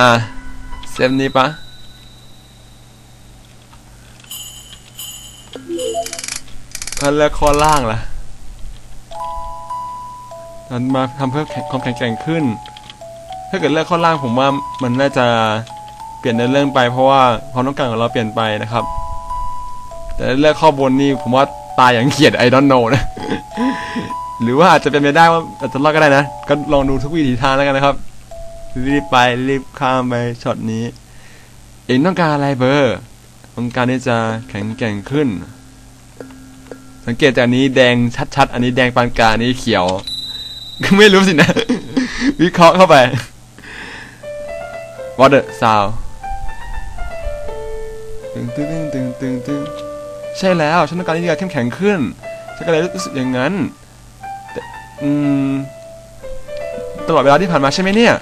อะเซฟนี้ปะข้อเลือกข้อล่างล่ะมันมาทำเพื่อความแข็งแกร่งขึ้น ถ้าเกิดเลือกข้อล่างผมว่ามันน่าจะเปลี่ยนในเรื่องไป เพราะว่าความต้องการของเราเปลี่ยนไปนะครับ แต่เลือกข้อบนนี่ผมว่าตายอย่างเขียดไอดอนโนนะ หรือว่าอาจจะเป็นไปได้ว่าอาจจะรอดก็ได้นะ ก็ลองดูทุกวิถีทางแล้วกันนะครับ รีบไปรีบข้ามไปช็อตนี้ เองต้องการอะไรเบอร์ต้องการที่จะแข็งแกร่งขึ้น สังเกตจากนี้แดงชัดๆ อันนี้แดงปานกลางนี้เขียว ไม่รู้สินะ วิเคราะห์เข้าไป water sound ตึงตึงตึงตึงตึงใช่แล้ว ฉันต้องการที่จะเข้มแข็งขึ้นฉันก็เลยรู้สึกอย่างนั้นแต่อืมตลอดเวลาที่ผ่านมาใช่ไหมเนี่ย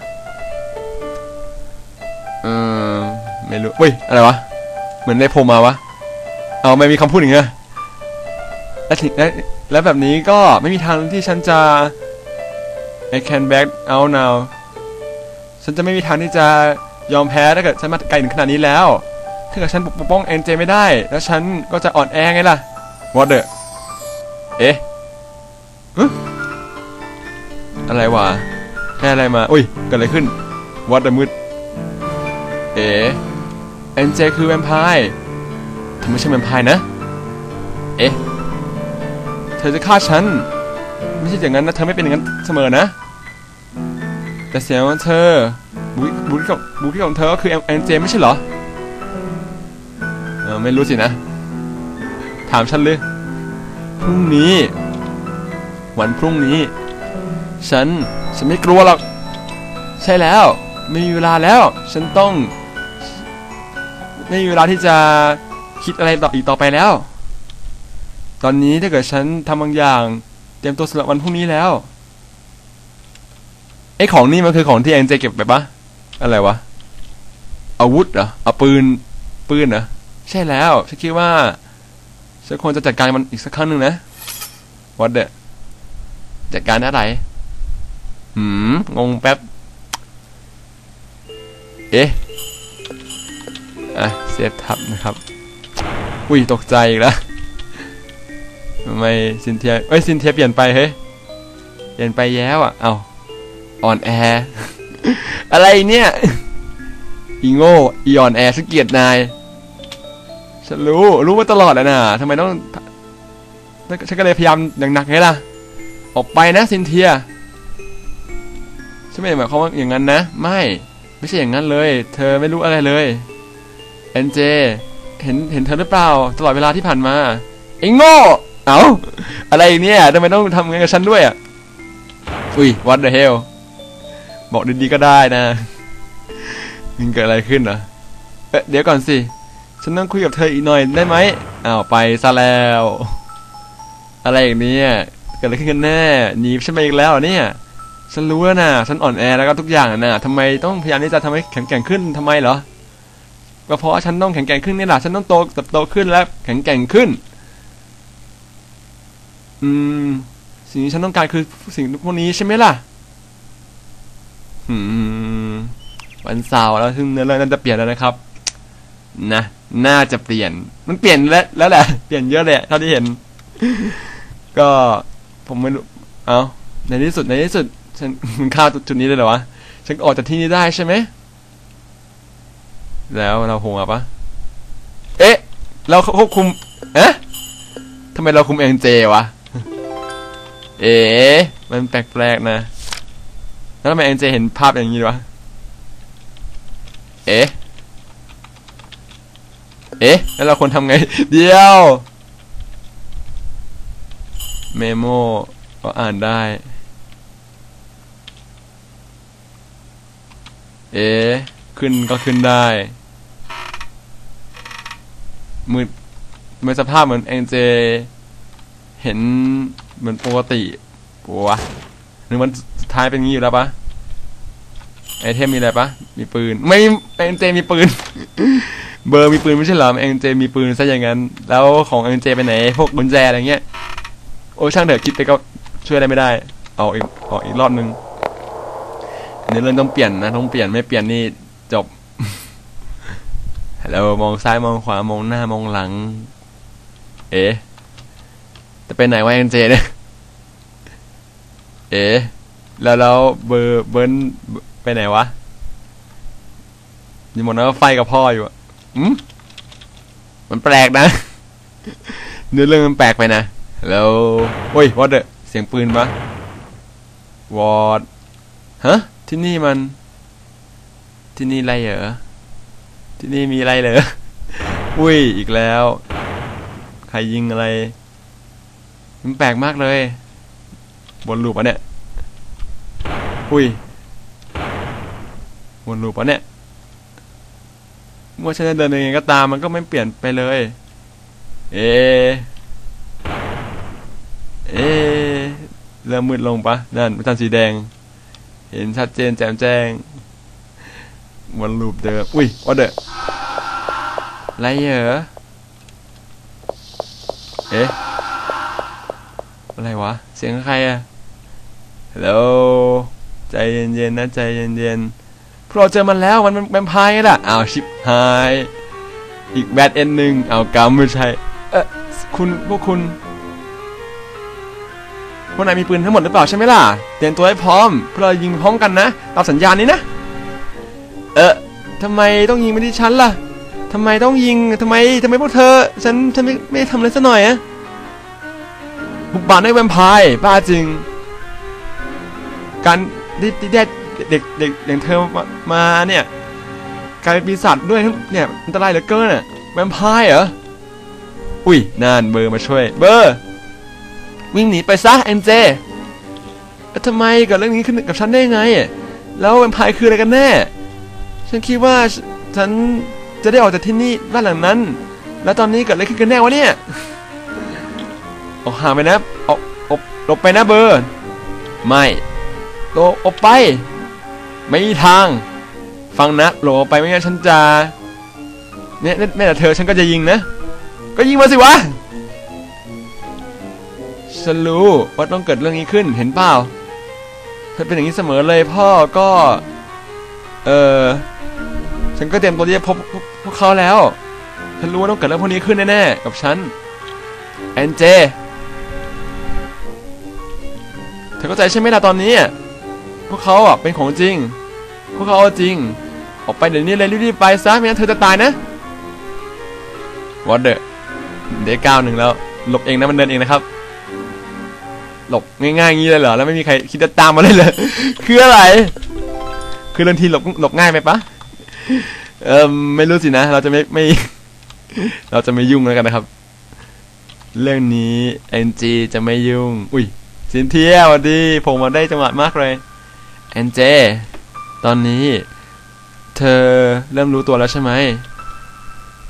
ไม่รู้เว้ยอะไรวะ เหมือนได้โพลมาวะ เอาไม่มีคำพูดอย่างเงี้ยและถึงและแล้วแบบนี้ก็ไม่มีทางที่ฉันจะ I can back out now ฉันจะไม่มีทางที่จะยอมแพ้ถ้าเกิดฉันมาไกลถึงขนาดนี้แล้ว ถ้าเกิดฉันปกป้องเอ็นเจไม่ได้ แล้วฉันก็จะอ่อนแอไงล่ะ What the เอ๊ะอะไรวะแค่อะไรมา อุ้ย เกิดอะไรขึ้น What the มืด เอ๊ะ เอ็นเจคือแวมไพร์เธอไม่ใช่แวมไพร์นะ เอ๊ะ เธอจะฆ่าฉัน ไม่ใช่อย่างนั้นนะ เธอไม่เป็นอย่างนั้นเสมอนะ แต่เสียงของเธอบุคบุคลิกของบุคลิกของเธอก็คือเอ็นเจไม่ใช่เหรอ เออไม่รู้สินะ ถามฉันเลย พรุ่งนี้ วันพรุ่งนี้ ฉัน ฉันไม่กลัวหรอก ใช่แล้ว ไม่มีเวลาแล้ว ฉันต้อง ไม่มีเวลาที่จะคิดอะไรต่ออีกต่อไปแล้ว ตอนนี้ถ้าเกิดฉันทำบางอย่าง เตรียมตัวสำหรับวันพรุ่งนี้แล้วไอ้ของนี่มันคือของที่เอ็นเจเก็บไปปะอะไรวะอาวุธเหรอเอาปืนปืนเหรอใช่แล้วฉันคิดว่าฉันควรจะจัดการมันอีกสักครั้งหนึ่งนะวัดเดะจัดการอะไรหืมงงแป๊บ เอ๊ะ อะเซฟทับนะครับ อุ้ยตกใจอีกแล้วทำไมซินเทียเอ้ยซินเทียเปลี่ยนไปเฮ้ยเปลี่ยนไปแล้วอะเอาอ่อนแออะไรเนี่ยอีโง่อีอ่อนแอฉันเกียดนายฉันรู้รู้มาตลอดแล้วนะทำไมต้องฉันก็เลยพยายามอย่างหนักไงล่ะ ออกไปนะซินเทียฉันไม่ได้หมายความว่าอย่างนั้นนะ ไม่ ไม่ใช่อย่างนั้นเลย เธอไม่รู้อะไรเลย เอ็นเจ เห็นเห็นเธอหรือเปล่า ตลอดเวลาที่ผ่านมาไอ้โง่ เอ้า อะไรเนี่ยทำไมต้องทำงานกับฉันด้วยอะ อุ้ย what the hell บอกดีๆก็ได้นะมันเกิดอะไรขึ้นเหรอเอ๊ะเดี๋ยวก่อนสิ ฉันต้องคุยกับเธออีกหน่อยได้ไหมอ้าวไปซะแล้ว อะไรอย่างนี้เกิดอะไรขึ้นกันแน่หนีฉันไปอีกแล้วเนี่ย ฉันรู้แล้วนะฉันอ่อนแอแล้วก็ทุกอย่างนะทำไมต้องพยายามที่จะทำให้แข็งแกร่งขึ้นทำไมเหรอ ก็เพราะฉันต้องแข็งแกร่งขึ้นนี่แหละฉันต้องโตเติบโตขึ้นและแข็งแกร่งขึ้น อืม สิ่งที่ฉันต้องการคือสิ่งพวกนี้ใช่ไหมล่ะอืมวันเสาร์แล้วซึ่งเนื้อเรื่องน่าจะเปลี่ยนแล้วนะครับ นะน่าจะเปลี่ยน มันเปลี่ยนแล้วแล้วแหละ เปลี่ยนเยอะเลยเท่าที่เห็น ก็ผมไม่รู้ เอาในที่สุดในที่สุด ฉันมันข้าวจุดนี้เลยเหรอวะ ฉันออกจากที่นี้ได้ใช่ไหม แล้วเราคงอะปะเอ๊ะ เราควบคุม เอ๊ะทำไมเราคุมเอ็นเจวะ เอ๊ะ มันแปลกๆนะ แล้วทำไมเอ็นเจเห็นภาพอย่างนี้วะ เอ๊ะ เอ๊ะ แล้วเราควรทำไง เดียว เมโมก็อ่านได้ เอ๊ะ ขึ้นก็ขึ้นได้ มือมันสภาพเหมือนเอ็นเจ เห็นเหมือนปกติปัวะหรือมันสุดท้ายเป็นงี้อยู่แล้วปะไอเทมมีอะไรปะมีปืน ไม่เอ็นเจมีปืน เบอร์มีปืนไม่ใช่หรอเอ็นเจมีปืนซะอย่างนั้น แล้วของเอ็นเจไปไหน พวกกุญแจอะไรเงี้ย โอ้ช่างเถอะคิดไปก็ช่วยอะไรไม่ได้ เอาอีกเอาอีกรอบนึงเนื้อเรื่องต้องเปลี่ยนนะต้องเปลี่ยนไม่เปลี่ยนนี่จบ ฮัลโหลมองซ้ายมองขวามองหน้ามองหลัง เอ๊จะไปไหนวะเอ็นเจเนี่ยเอ๊แล้วแล้วเบอร์เบิร์นไปไหนวะนี่หมดนะว่าไฟกับพ่ออยู่อะอืมมันแปลกนะ เนื้อเรื่องมันแปลกไปนะ แล้วโอ้ยวอดเดอเสียงปืนปะวอดฮะที่นี่มัน ที่นี่ไรเหรอ ที่นี่มีอะไรเหรอ อุ้ย อีกแล้ว ใครยิงอะไร มันแปลกมากเลย บนลูปอะเนี่ย อุ้ย บนลูปอะเนี่ยเมื่อฉันจะเดินยังไงก็ตามมันก็ไม่เปลี่ยนไปเลย เอ เอ เริ่มมืดลงปะนั่นเป็นจันสีแดง เห็นชัดเจนแจ่มแจ้ง วนลูปเดิม อุ้ยว่าเด้ออะไรเหรอ เอ๊ะ อะไรวะ เสียงใครอะฮัลโหลใจเย็นๆนะใจเย็นๆพวกเราเจอมันแล้วมันเป็นพายล่ะอ้าวชิบหาย อีกแบทเอ็นหนึ่งเอากำไม่ใช่ เออคุณพวกคุณพวกนายมีปืนทั้งหมดหรือเปล่าใช่ไหมล่ะ เตรียมตัวให้พร้อม เพื่อเรายิงพร้อมกันนะ ตามสัญญาณนี้นะ เออทำไมต้องยิงไปที่ฉันล่ะทำไมต้องยิงทำไมทำไมพวกเธอ ฉันฉันไม่ไม่ทำอะไรซะหน่อยอะบุกบานได้แวมไพร์บ้าจริง การที่ที่ได้เด็กเด็กอย่างเธอมามาเนี่ยกลายเป็นปีศาจด้วยเนี่ยอันตรายเหลือเกินอะแวมไพร์เหรออุ้ยนานเบอร์มาช่วย เบอร์ วิ่งหนีไปซะเอ็นเจทำไมกิดเรื่องนี้ขึ้นกับฉันได้ไง แล้วแวมไพร์คืออะไรกันแน่ ฉันคิดว่าฉันจะได้ออกจากที่นี่บ้านหลังนั้น แล้วตอนนี้เกิดอะไรขึ้นกันแน่วะเนี่ยออกห่างไปนะออกอบหลบไปนะเบอร์ ไม่โตออกไป ไม่มีทาง ฟังนะหลบออกไปไม่งั้นฉันจะเนี่ยแม่แต่เธอฉันก็จะยิงนะ ก็ยิงมาสิวะฉันรู้ว่าต้องเกิดเรื่องนี้ขึ้นเห็นเปล่าเธอเป็นอย่างนี้เสมอเลยพ่อก็ เออ ฉันก็เตรียมตัวที่จะพบพวกเขาแล้ว ฉันรู้ว่าต้องเกิดเรื่องพวกนี้ขึ้นแน่ๆ กับฉัน แอนเจ เธอเข้าใจใช่ไหมล่ะตอนนี้ พวกเขาอะเป็นของจริง พวกเขาเอาจริง ออกไปเดี๋ยวนี้เลยรีบๆไปซะไม่งั้นเธอจะตายนะวอเดอร์เดี๋ยวก้าวหนึ่งแล้ว หลบเองนะมันเดินเองนะครับ หลบง่ายๆอย่างนี้เลยเหรอ แล้วไม่มีใครคิดจะตามมาเลยเลยคืออะไร คือเรื่องทีหลบหลบง่ายไหมปะ เออไม่รู้สินะ เราจะไม่ไม่ เราจะไม่ยุ่งแล้วกันนะครับ เรื่องนี้เอ็จีจะไม่ยุ่ง อุ้ยสินเทียสวัสดี ผมมาได้จังหวะมากเลยเอ็นเจตอนนี้ เธอเริ่มรู้ตัวแล้วใช่ไหม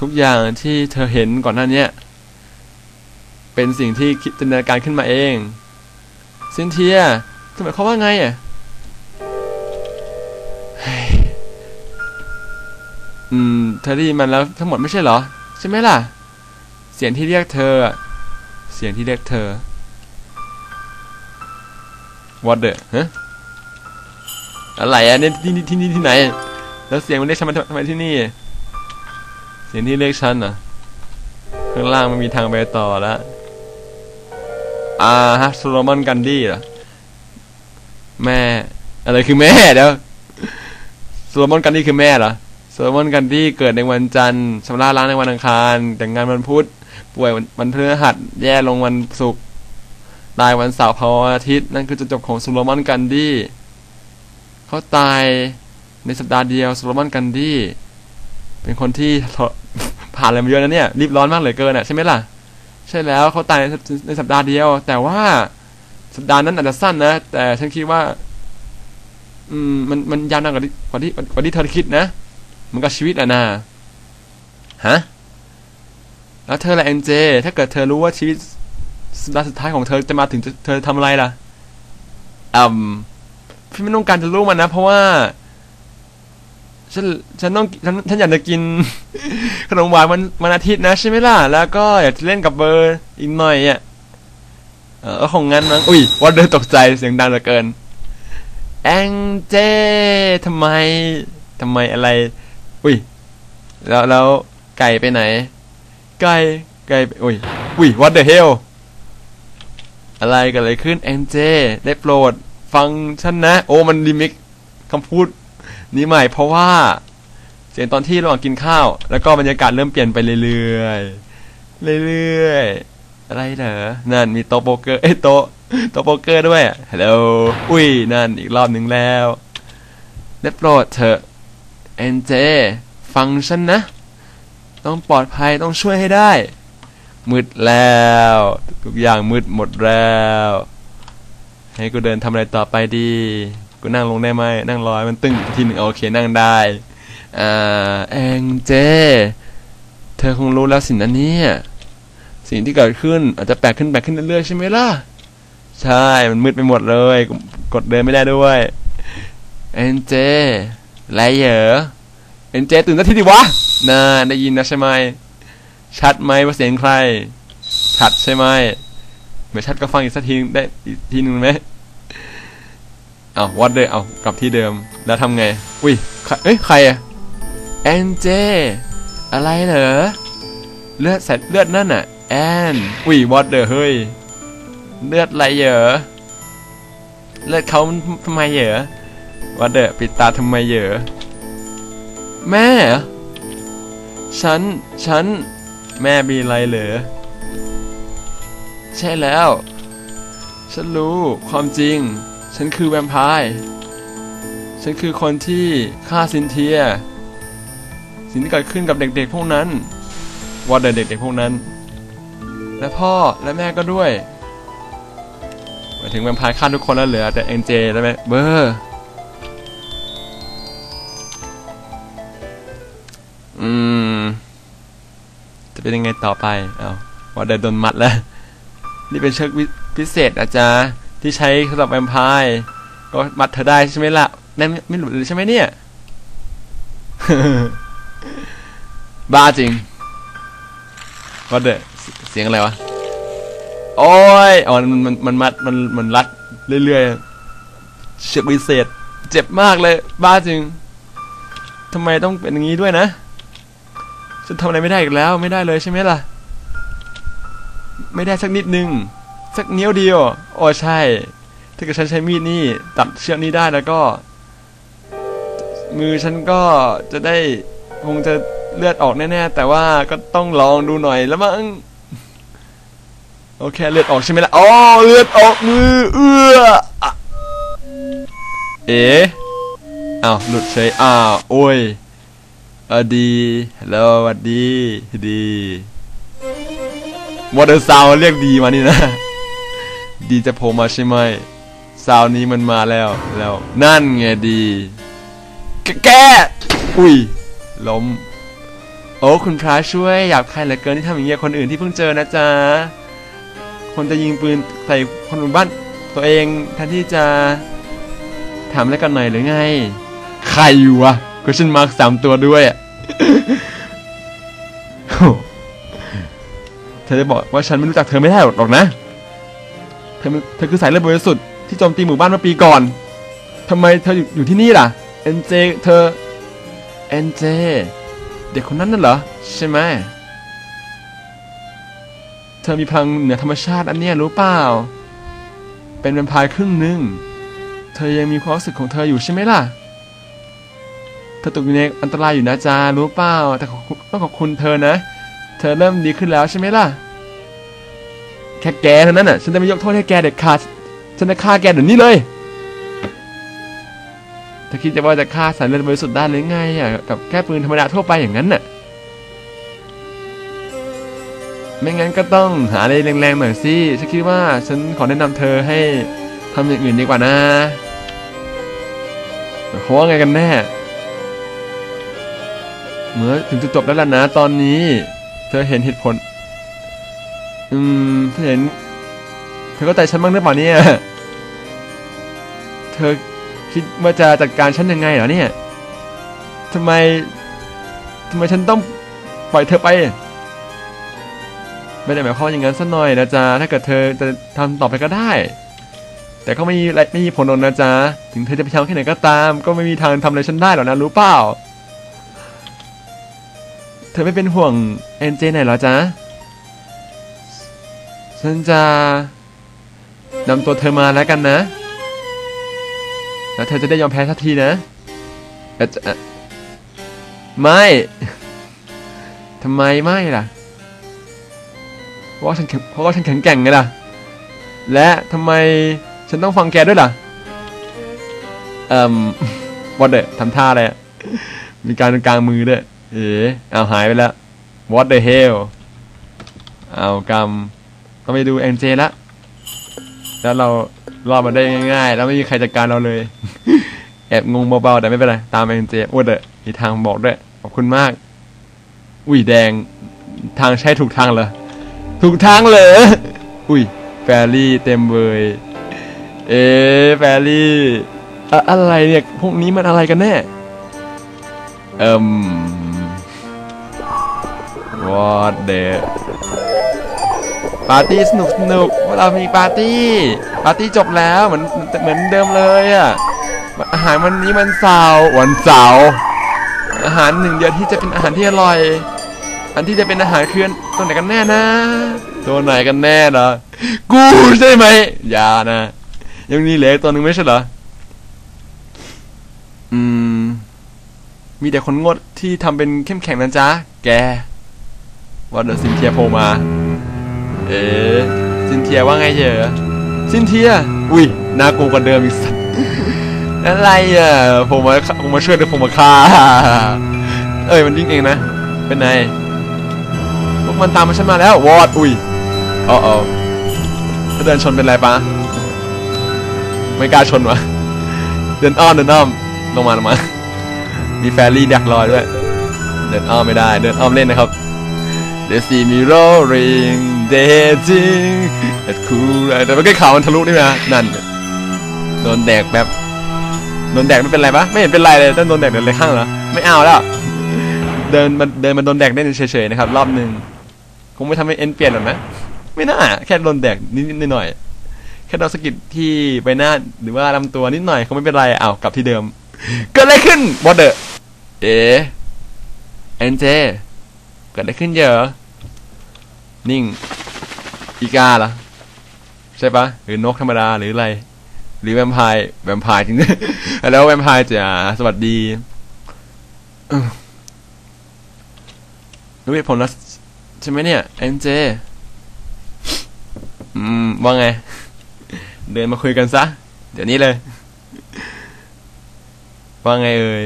ทุกอย่างที่เธอเห็นก่อนหน้านี้เป็นสิ่งที่คิดจินตนาการขึ้นมาเองซินเทียทำไมเขาว่าไงอะ อืม เธอได้ยินมันแล้วทั้งหมดไม่ใช่เหรอ ใช่ไหมล่ะ เสียงที่เรียกเธอ เสียงที่เรียกเธอ what the ฮะอะไรอะเนี่ยที่นี่ที่นี่ที่ไหน แล้วเสียงมันเรียกฉันมาทำไมที่นี่ เสียงที่เรียกฉันอะข้างล่างมันมีทางไปต่อแล้วอ่าฮะโซโลมอนกันดี้เหรอแม่ อะไรคือแม่เดี๋ยวโซโลมอนกันดี้คือแม่เหรอ โซโลมอนกันดี้เกิดในวันจันทร์ชำระล้างในวันอังคาร แต่งงานวันพุธ ป่วยวันพฤหัส แย่ลงวันศุกร์ตายวันเสาร์เผาวันอาทิตย์ นั่นคือจุดจบของโซโลมอนกันดี้เขาตายในสัปดาห์เดียวโซโลมอนกันดี้เป็นคนที่ผ่านอะไรมาเยอะนะเนี่ย รีบร้อนมากเลยเกินอะใช่ไหมล่ะ ใช่แล้วเขาตายในในสัปดาห์เดียว แต่ว่าสัปดาห์นั้นอาจจะสั้นนะ แต่ฉันคิดว่า อืมมันมันยาวนานกว่าที่กว่าที่กว่าที่เธอคิดนะ มันก็ชีวิตอะนะฮะแล้วเธอละเอ็นเจ ถ้าเกิดเธอรู้ว่าชีวิตสัปดาห์สุดท้ายของเธอจะมาถึงเธอทำอะไรล่ะอืมพี่ไม่ต้องการจะรู้มันนะ เพราะว่า ฉันฉันต้องฉันฉันอยากจะกิน ขนมหวานมันมันอาทิตย์นะใช่ไหมล่ะ แล้วก็อยากจะเล่นกับเบอร์อีกหน่อยอะเออของงั้นมั้งอุ้ยว่าเดินตกใจเสียงดังเหลือเกิน แองเจทำไมทำไมอะไร อุ้ย แล้วแล้วไก่ไปไหน ไก่ไก่อุ้ยอุ้ย what the hell อะไรกันอะไรขึ้นเอ็นเจได้โปรด ฟังฉันนะ โอ้มันรีมิกคำพูด นี้ใหม่เพราะว่าเสียงตอนที่ระหว่างกินข้าว แล้วก็บรรยากาศเริ่มเปลี่ยนไปเรื่อยๆเรื่อยๆอะไรเหรอนั่นมีโต๊ะโป๊กเกอร์เอ้โต๊ะโต๊ะโป๊กเกอร์ด้วยฮัลโหลอุ้ยนั่นอีกรอบหนึ่งแล้วได้โปรดเถอะ เอ็นเจ ฟังฉันนะ ต้องปลอดภัยต้องช่วยให้ได้ มืดแล้ว ทุกอย่างมืดหมดแล้ว ให้กูเดินทำอะไรต่อไปดี กูนั่งลงได้ไหมนั่งรอให้มันตึงทีหนึ่งโอเคนั่งได้อ่าเอ็งเจ เธอคงรู้แล้วสินะเนี่ยสิ่งที่เกิดขึ้นอาจจะแปลกขึ้นแปลกขึ้นเรื่อยๆใช่ไหมล่ะ ใช่ มันมืดไปหมดเลย กดเดินไม่ได้ด้วย เอ็นเจ ไรเหรอเอ็นเจตื่นสักทีดิวะน่าได้ยินนะใช่ไหม ชัดไหมว่าเสียงใคร ชัดใช่ไหม ไม่ชัดก็ฟังอีกสักทีได้อีกทีนึงไหมเอาวัดเลยเอากลับที่เดิม แล้วทำไง อุ้ย เอ้ย ใครอะแอนเจ อะไรเหรอ เลือดใส่เลือดนั่นน่ะแอน อุ้ยวัดเดอเฮ้ย เลือดอะไรเหรอ เลือดเขาทำไมเหรอ วัดเดอปิดตาทำไมเหรอแม่ ฉัน ฉัน แม่มีอะไรเหรอ ใช่แล้ว ฉันรู้ความจริง ฉันคือแวมไพร์ ฉันคือคนที่ฆ่าซินเทีย สิ่งที่เกิดขึ้นกับเด็กๆพวกนั้นวอดเด็กๆพวกนั้น และพ่อและแม่ก็ด้วยหมายถึงแวมไพร์ฆ่าทุกคนแล้วเหลือแต่เอ็นเจแล้วไหมเบอร์ เป็นยังไงต่อไปเอาวอดเดโดนมัดแล้ว นี่เป็นเชือกวิพิเศษอาจารย์ที่ใช้สำหรับแวมไพร์ก็มัดเธอได้ใช่ไหมล่ะนั่นไม่ไม่หลุดเลยใช่ไหมเนี่ย บ้าจริงวอดเดเสียงอะไรวะ โอ้ยอ๋อมันมันมันมัดมันมันรัดเรื่อยๆเชือกวิเศษ เจ็บมากเลย บ้าจริงทำไมต้องเป็นอย่างนี้ด้วยนะ ฉันทำอะไรไม่ได้อีกแล้วไม่ได้เลยใช่ไหมล่ะ ไม่ได้สักนิดนึง สักเนี้ยวเดียวโอ้ใช่ ถ้าเกิดฉันใช้มีดนี่ตัดเชือกนี้ได้แล้วก็ มือฉันก็จะได้คงจะเลือดออกแน่ๆแต่ว่าก็ต้องลองดูหน่อยแล้วมั้งโอเคเลือดออกใช่ไหมล่ะอ๋อเลือดออกมือเอื้อเอ๋อ้าวหลุดเฉยอ้าวโอ้ย เออดีฮัลโหลสวัสดีดีวอเตอร์ซาวเรียกดีมานี่นะ ดีจะโผล่มาใช่ไหมซาวนี้มันมาแล้วแล้วนั่นไงดี แกแกอุ้ยล้ม โอ้คุณพระช่วยหยาบคายเหลือเกินที่ทำอย่างเงี้ยคนอื่นที่เพิ่งเจอนะจ๊ะ คนจะยิงปืนใส่คนบนบ้านตัวเองแทนที่จะถามอะไรกันหน่อยหรือไง ใครอยู่วะ question mark สามตัวด้วยอะเธอจะบอกว่าฉันไม่รู้จักเธอไม่ได้หรอกนะ เธอเธอคือสายเลือดบริสุทธิ์ที่โจมตีหมู่บ้านเมื่อปีก่อน ทำไมเธออยู่อยู่ที่นี่ล่ะ เอ็นเจ เธอ เอ็นเจ เด็กคนนั้นน่ะเหรอ ใช่ไหม เธอมีพลังเหนือธรรมชาติอันเนี้ยรู้เปล่า เป็นแวมไพร์ครึ่งหนึ่ง เธอยังมีความรู้สึกของเธออยู่ใช่ไหมล่ะ เธอตกอยู่ในอันตรายอยู่นะจ๊ะรู้เปล่าแต่ขอบคุณต้องขอบคุณเธอนะ เธอเริ่มดีขึ้นแล้วใช่ไหมล่ะ แค่แกเท่านั้นน่ะ ฉันจะไม่ยกโทษให้แกเด็ดขาด ฉันจะฆ่าแกเดี๋ยวนี้เลยเธอคิดจะว่าจะฆ่าสารเลือดบริสุทธิ์ได้หรือไงอะกับแค่ปืนธรรมดาทั่วไปอย่างนั้นน่ะ ไม่งั้นก็ต้องหาอะไรแรงๆหน่อยสิ ฉันคิดว่าฉันขอแนะนำเธอให้ทำอย่างอื่นดีกว่านะเขาว่าไงกันแน่ เมื่อถึงจุดจบแล้วล่ะนะตอนนี้ เธอเห็นเหตุผล อืมเธอเห็น เธอเข้าใจฉันบ้างหรือเปล่าเนี่ย เธอคิดว่าจะจัดการฉันยังไงเหรอเนี่ยทำไมทำไมฉันต้องปล่อยเธอไป ไม่ได้หมายความอย่างนั้นสักหน่อยนะจ๊ะถ้าเกิดเธอจะทำต่อไปก็ได้ แต่ก็ไม่มีไรไม่มีผลหรอกนะจ๊ะถึงเธอจะไปทำแค่ไหนก็ตาม ก็ไม่มีทางทำอะไรฉันได้หรอกนะรู้เปล่า เธอไม่เป็นห่วงเอ็นเจไหนหรอจ๊ะ ฉันจะนำตัวเธอมาแล้วกันนะ แล้วเธอจะได้ยอมแพ้สักทีนะไม่ทำไมไม่ล่ะ เพราะฉันเพราะว่าฉันแข็งแกร่งไงล่ะ และทำไมฉันต้องฟังแกด้วยล่ะ เอ่มวอดเดทำท่าอะไรมีการกลางมือด้วย เอ๋เอาหายไปแล้ว what the hell เอากำต้องไปดูเอ็นเจละ แล้วเรารอดมาได้ง่ายๆ แล้วไม่มีใครจัดการเราเลย แอบงงเบาๆแต่ไม่เป็นไร ตามเอ็นเจอ้เดอะมีทางบอกด้วย ขอบคุณมาก อุ้ยแดง ทางใช่ถูกทางเหรอ ถูกทางเหรอ อุ้ยแฟรี่เต็มเบยเอ๊แฟรี่ อะอะไรเนี่ย พวกนี้มันอะไรกันแน่ เอิ่ม what the ปาร์ตี้สนุกสนุกเรามีปาร์ตี้ ปาร์ตี้จบแล้วเหมือนเหมือนเดิมเลยอะ อาหารวันนี้มันเสาร์วันเสาร์อาหารหนึ่งเดียวที่จะเป็นอาหารที่อร่อย อันที่จะเป็นอาหารเคลื่อนตัวไหนกันแน่นะ ตัวไหนกันแน่เหรอ กูใช่ไหมอย่านะ ยังมีเหลือตัวหนึ่งไม่ใช่เหรอ อืม มีแต่คนงดที่ทำเป็นเข้มแข็งนะจ๊ะ แก ว่าเดอะซินเทียโผล่มา เอ๊ะซินเทียว่าไงเหรอซินเทีย อุ้ยน่ากลัวกว่าเดิมอีกสักอะไรอะผมมาผมมาช่วยหรือผมมาฆ่า เอ้ยมันวิ่งเองนะ เป็นไงพวกมันตามมาฉันมาแล้ววอดอุ้ยอ๋ออ๋อถ้าเดินชนเป็นไรปะไม่กล้าชนวะเดินอ้อมเดินอ้อมลงมาลงมา มีแฟรี่ดักรอด้วย เดินอ้อมไม่ได้ เดินอ้อมเล่นนะครับ The see me rolling dating That cool แต่ไม่ใช่ข่าวมันทะลุนี่นะนั่นโดนแดกแบบโดนแดกไม่เป็นไรปะไม่เห็นเป็นไรเลยต้องโดนแดกเดินเลยข้างเหรอไม่เอาแล้วเดินมันเดินมันโดนแดกได้เฉยๆนะครับ รอบหนึ่งคงไม่ทำให้เอ็นเปลี่ยนหรอกนะไม่น่าแค่โดนแดกนิดๆหน่อยๆแค่โดนสกิดที่ใบหน้าหรือว่าลำตัวนิดหน่อยคงไม่เป็นไรอ้าวกลับที่เดิมเกิดอะไรขึ้นบอดเดอร์เอ๋เอ็นเจเกิดอะไรขึ้นเยอะ นิ่ง อีกาเหรอใช่ปะหรือนกธรรมดาหรืออะไร หรือแวมไพร์แวมไพร์จริงๆแล้วแวมไพร์จ๋าสวัสดีรู้เหตุผลแล้วใช่ไหมเนี่ยเอ็นเจอืมว่าไง เดินมาคุยกันซะ เดี๋ยวนี้เลย ว่าไงเอ่ย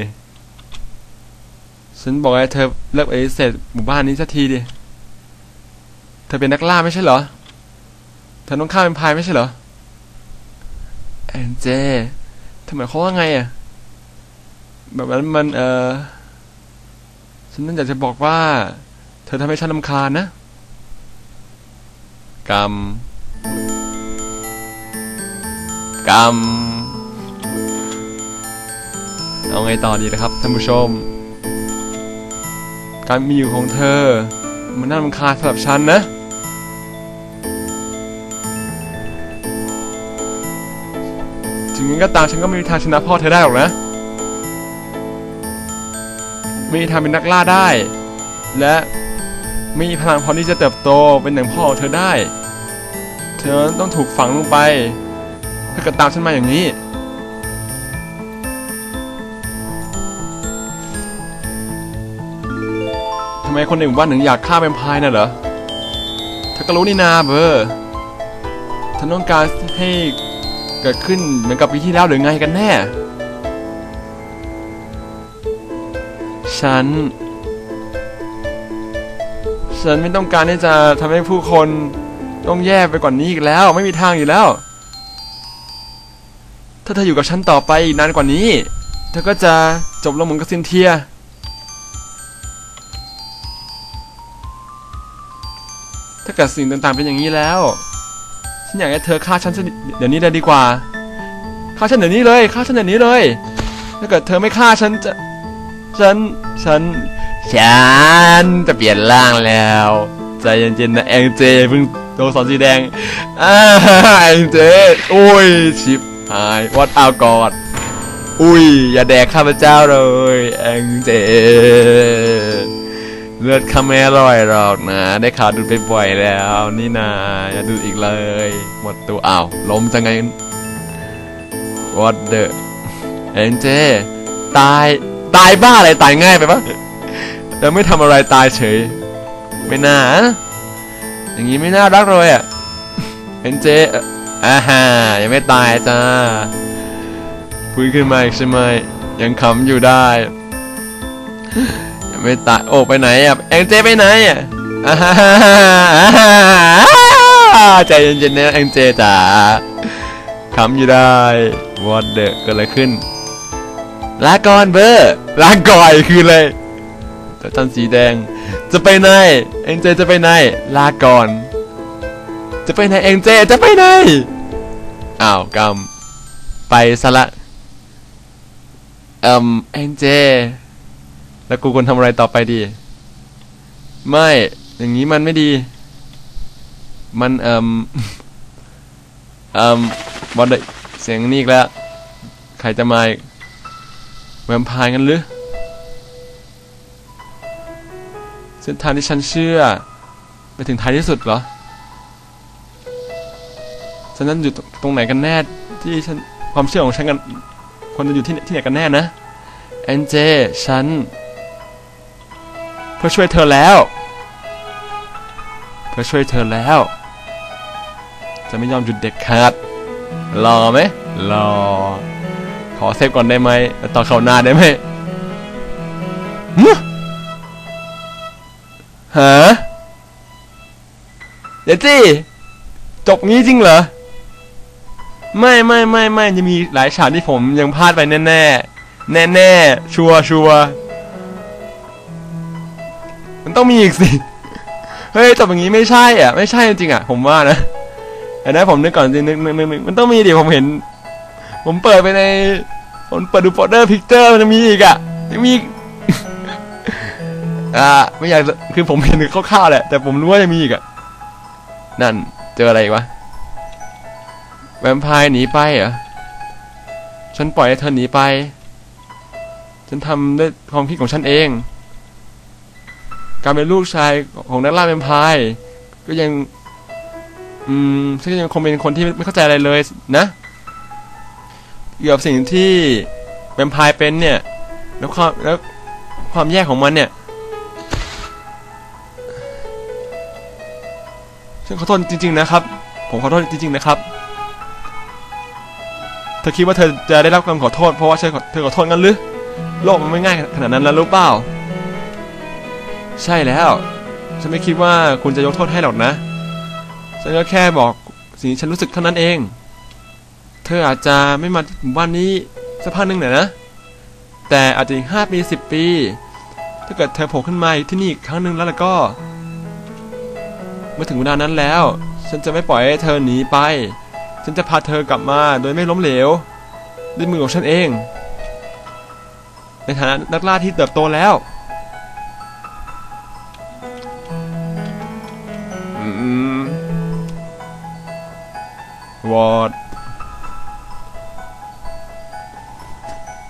ฉันบอกให้เธอเลิกไอ้เสร็จหมู่บ้านนี้สักทีดิ เธอเป็นนักล่าไม่ใช่เหรอ เธอต้องฆ่าเป็นพายไม่ใช่เหรอ แอนเจทำไมเขามว่าไงอะ แบบนั้นมันเออฉันนั่นอยากจะบอกว่า เธอทำให้ฉันลำคาญนะ กรรม กรรม เอาไงต่อดีนะครับท่านผู้ชม การมีอยู่ของเธอ มันน่ารำคาญสำหรับฉันนะ ถึงงั้นก็ตามฉันก็ไม่มีทางชนะพ่อเธอได้หรอกนะ ไม่มีทางเป็นนักล่าได้ และไม่มีพลังพอที่จะเติบโตเป็นอย่างพ่อเธอได้ เธอต้องถูกฝังลงไปถ้าเกิดตามฉันมาอย่างนี้ทำไมคนในหมู่บ้านถึงอยากฆ่าแวมไพร์น่ะเหรอเธอก็รู้นี่นาเบอร์เธอต้องการให้ เกิดขึ้นเหมือนกับปีที่แล้วหรือไงกันแน่ ฉัน ฉันไม่ต้องการที่จะทำให้ผู้คนต้องแย่ไปกว่านนี้อีกแล้ว ไม่มีทางอยู่แล้ว ถ้าเธออยู่กับฉันต่อไปอีกนานกว่านี้ เธอก็จะจบลงเหมือนกับซินเทียถ้าเกิดสิ่งต่างๆเป็นอย่างนี้แล้ว ฉันอยากให้เธอฆ่าฉันเดี๋ยวนี้เลยดีกว่าฆ่าฉันเดี๋ยวนี้เลยฆ่าฉันเดี๋ยวนี้เลย ถ้าเกิดเธอไม่ฆ่าฉันจะฉันฉันฉันจะเปลี่ยนร่างแล้วใจเย็นๆนะเองเจเพิ่งตัวสอนสีแดงอ่าเอ็นเจโอ้ยชิปหายวัดเอากอดอุ้ยอย่าแดกข้าพเจ้าเลยเอ็นเจ เลือดข้าไม่อร่อยหรอกนะ ได้ข่าวดูดไปบ่อยแล้ว นี่นาอย่าดูดอีกเลย หมดตัวอ้าวล้มจังไง What the เอ็นเจตายตายบ้าอะไรตายง่ายไปปะแต่ไม่ทำอะไรตายเฉย ไม่น่า อย่างนี้ไม่น่ารักเลยอะเอ็นเจอ่าฮะยังไม่ตายจ้าฟื้นขึ้นมาอีกใช่ไหมยังขำอยู่ได้ ไม่ตายโอ้ไปไหนอะเอ็นเจไปไหนอะใจเย็นๆนะเอ็นเจจ๋าขำอยู่ได้ What the เกิดอะไรขึ้นลาก่อนเบอร์ลาก่อยคือเลยแต่จันสีแดง จะไปไหนเอ็นเจจะไปไหนลาก่อนจะไปไหนเอ็นเจจะไปไหนอ้าวกำไปซะละเอ่มเอ็นเจ แล้วกูควรทำอะไรต่อไปดี ไม่ อย่างนี้มันไม่ดี มันเอ่มเอ่มบอลเสียงนี่อีกแล้ว ใครจะมาอีกแวมพร์กันหรือเส้นทางที่ฉันเชื่อ ไปถึงท้ายที่สุดเหรอฉันนั้นอยู่ตรงไหนกันแน่ที่ฉันความเชื่อของฉันกันควรจะอยู่ที่ไหนที่ไหนกันแน่นะแอนเจฉัน เพื่อช่วยเธอแล้ว เพื่อช่วยเธอแล้ว จะไม่ยอมหยุดเด็ดขาดรอไหมรอ ขอเซฟก่อนได้ไหมต่อเข้าหน้าได้ไหมฮะเดยวจี้จบงี้จริงเหรอ ไม่ไม่ไม่ไม่ยังมีหลายฉากที่ผมยังพลาดไปแน่แน่แน่แน่ชัวชัว มันต้องมีอีกสิ เฮ้ยจบอย่างนี้ไม่ใช่อะ ไม่ใช่จริงอะ ผมว่านะแต่นะผมนึกก่อนจริงนึกนึกนึกมันต้องมีดิผมเห็น ผมเปิดไปในผมเปิดดูโฟลเดอร์พิกเจอร์มันจะมีอีกอะยังมีอีกอ่าไม่อยากคือผมเห็นคร่าวๆแหละแต่ผมรู้ว่าจะมีอีกอะนั่นเจออะไรวะแวมไพร์หนีไปเหรอฉันปล่อยให้เธอหนีไป ฉันทำด้วยความคิดของฉันเอง การเป็นลูกชายของนักล่าแวมไพร์ก็ยัง อืมฉันก็ยังคงเป็นคนที่ไม่เข้าใจอะไรเลยนะเกี่ยวกับสิ่งที่แวมไพร์เป็นเนี่ย แล้วความแล้วความแย่ของมันเนี่ยฉันขอโทษจริง ๆ นะครับ ผมขอโทษจริง ๆ นะครับ เธอคิดว่าเธอจะได้รับคำขอโทษเพราะว่าเธอขอโทษงั้นหรือ โลกมันไม่ง่ายขนาดนั้นแล้วรู้เปล่า ใช่แล้ว ฉันไม่คิดว่าคุณจะยกโทษให้หรอกนะ ฉันก็แค่บอกสิ่งที่ฉันรู้สึกเท่านั้นเอง เธออาจจะไม่มาหมู่บ้านนี้สักพักหนึ่งหน่อยนะ แต่อาจจะอีกห้าปีสิบปี ถ้าเกิดเธอโผล่ขึ้นมาที่นี่อีกครั้งหนึ่งแล้วล่ะก็ เมื่อถึงเวลานั้นแล้ว ฉันจะไม่ปล่อยให้เธอหนีไป ฉันจะพาเธอกลับมาโดยไม่ล้มเหลวด้วยมือของฉันเอง ในฐานะนักล่าที่เติบโตแล้ว วอด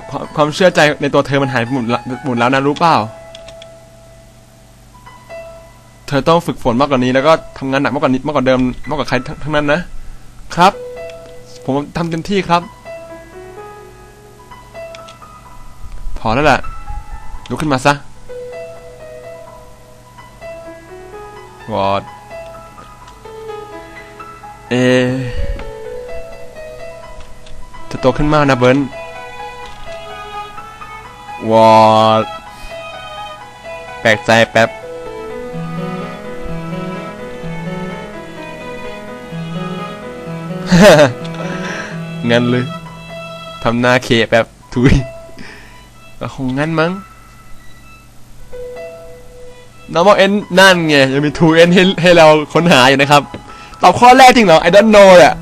ความความเชื่อใจในตัวเธอมันหายหมดหมดแล้วนะรู้เปล่า เธอต้องฝึกฝนมากกว่านี้แล้วก็ทำงานหนักมากกว่านี้มากกว่าเดิมมากกว่าใครทั้งทั้งนั้นนะ ครับ ผมทำเต็มที่ครับ พอแล้วแหละลุกขึ้นมาซะวอดเอ จะโตขึ้นมากนะเบิร์นวอดแปลกใจแป๊บงั้นเลยทำหน้าเคแป๊บทุยก็คงงั้นมั้ง normal n นั่นไง ยังมี 2n ให้ให้เราค้นหาอยู่นะครับ ตอบข้อแรกจริงเหรอ I don't know อะ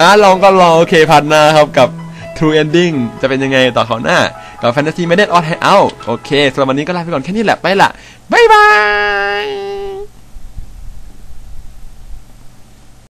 อะลองก็ลองโอเคพันหน้าครับกับ True Ending จะเป็นยังไงต่อเขาหน้า กับ Fantasy m a d e n Odd Out โอเคสำหรับวันนี้ก็ลาไปก่อนแค่นี้แหละไปละบ๊ายบาย